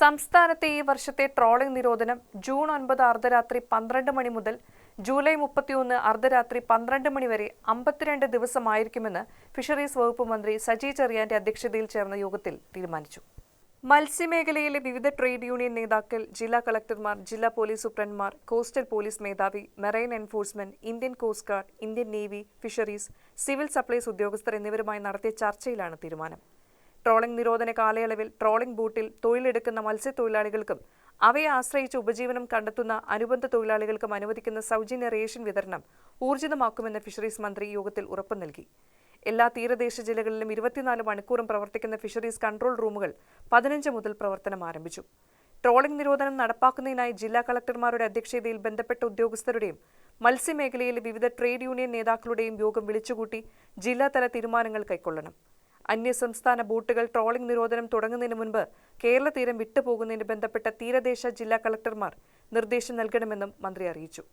സംസ്ഥാനത്തെ ഈ വർഷത്തെ ട്രോളിംഗ് നിരോധനം ജൂൺ ഒൻപത് അർദ്ധരാത്രി പന്ത്രണ്ട് മണി മുതൽ ജൂലൈ മുപ്പത്തിയൊന്ന് അർദ്ധരാത്രി പന്ത്രണ്ട് മണി വരെ അമ്പത്തിരണ്ട് ദിവസമായിരിക്കുമെന്ന് ഫിഷറീസ് വകുപ്പ് മന്ത്രി സജി ചെറിയാന്റെ അധ്യക്ഷതയിൽ ചേർന്ന യോഗത്തിൽ തീരുമാനിച്ചു. മത്സ്യമേഖലയിലെ വിവിധ ട്രേഡ് യൂണിയൻ നേതാക്കൾ ജില്ലാ കളക്ടർമാർ ജില്ലാ പോലീസ് സൂപ്രണ്ട്മാർ കോസ്റ്റൽ പോലീസ് മേധാവി marine enforcement Indian coast guard Indian navy fisheries civil supplies ഉദ്യോഗസ്ഥർ എന്നിവരുമായി നടത്തിയ ചർച്ചയിലാണ് തീരുമാനം. ട്രോളിംഗ് നിരോധന കാലയളവിൽ ട്രോളിംഗ് ബൂട്ടിൽ തൊഴിലെടുക്കുന്ന മത്സ്യത്തൊഴിലാളികൾക്കും അവയെ ആശ്രയിച്ച് ഉപജീവനം കണ്ടെത്തുന്ന അനുബന്ധ തൊഴിലാളികൾക്കും അനുവദിക്കുന്ന സൗജന്യ റേഷൻ വിതരണം ഊർജിതമാക്കുമെന്ന് ഫിഷറീസ് മന്ത്രി യോഗത്തിൽ ഉറപ്പു നൽകി. എല്ലാ തീരദേശ ജില്ലകളിലും ഇരുപത്തിനാല് മണിക്കൂറും പ്രവർത്തിക്കുന്ന ഫിഷറീസ് കൺട്രോൾ റൂമുകൾ പതിനഞ്ച് മുതൽ പ്രവർത്തനം ആരംഭിച്ചു. ട്രോളിംഗ് നിരോധനം നടപ്പാക്കുന്നതിനായി ജില്ലാ കളക്ടർമാരുടെ അധ്യക്ഷതയിൽ ബന്ധപ്പെട്ട ഉദ്യോഗസ്ഥരുടെയും മത്സ്യമേഖലയിലെ വിവിധ ട്രേഡ് യൂണിയൻ നേതാക്കളുടെയും യോഗം വിളിച്ചുകൂട്ടി ജില്ലാതല തീരുമാനങ്ങൾ കൈക്കൊള്ളണം. അന്യസംസ്ഥാന ബോട്ടുകൾ ട്രോളിംഗ് നിരോധനം തുടങ്ങുന്നതിന് മുൻപ് കേരള തീരം വിട്ടുപോകുന്നതിന് ബന്ധപ്പെട്ട തീരദേശ ജില്ലാ കളക്ടർമാർ നിർദ്ദേശം നൽകണമെന്നും മന്ത്രി അറിയിച്ചു